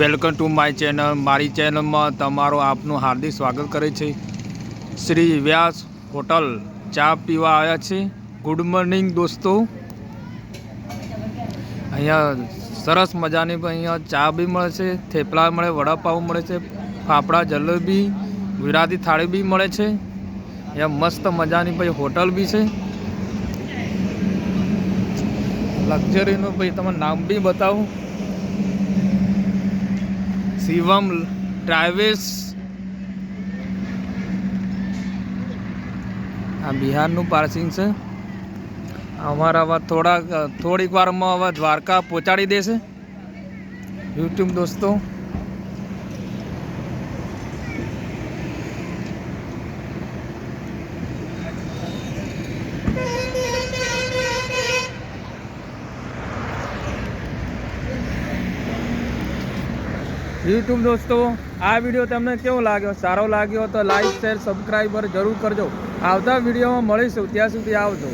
Welcome to my channel. મારી ચેનલમાં તમારું આપનું હાર્દિક સ્વાગત કરે છે. શ્રી વ્યાસ હોટલ ચા પીવા આવ્યા છે. ગુડ મોર્નિંગ દોસ્તો. અહીંયા સરસ મજાની અહીંયા ચા બી મળે છે, થેપલા મળે વડાપાઉં મળે છે, ફાફડા, જલેબી ગુજરાતી થાળી બી મળે છે. અહીંયા મસ્ત મજાની ભાઈ હોટલ બી છે. લક્ઝરીનું ભાઈ તમે નામ બી બતાવું. શિવમ ટ્રાવેલ્સ આ બિહારનું પાર્સિંગ છે. અમારા હવે થોડાક, થોડીક વારમાં હવે દ્વારકા પહોંચાડી દેશે. યુટ્યુબ દોસ્તો. યુટ્યુબ દોસ્તો, આ વીડિયો તમને કેવો લાગ્યો? સારો લાગ્યો તો લાઈક શેર સબસ્ક્રાઈબર જરૂર કરજો. આવતા વિડીયોમાં મળીશું. ત્યાં સુધી આવજો.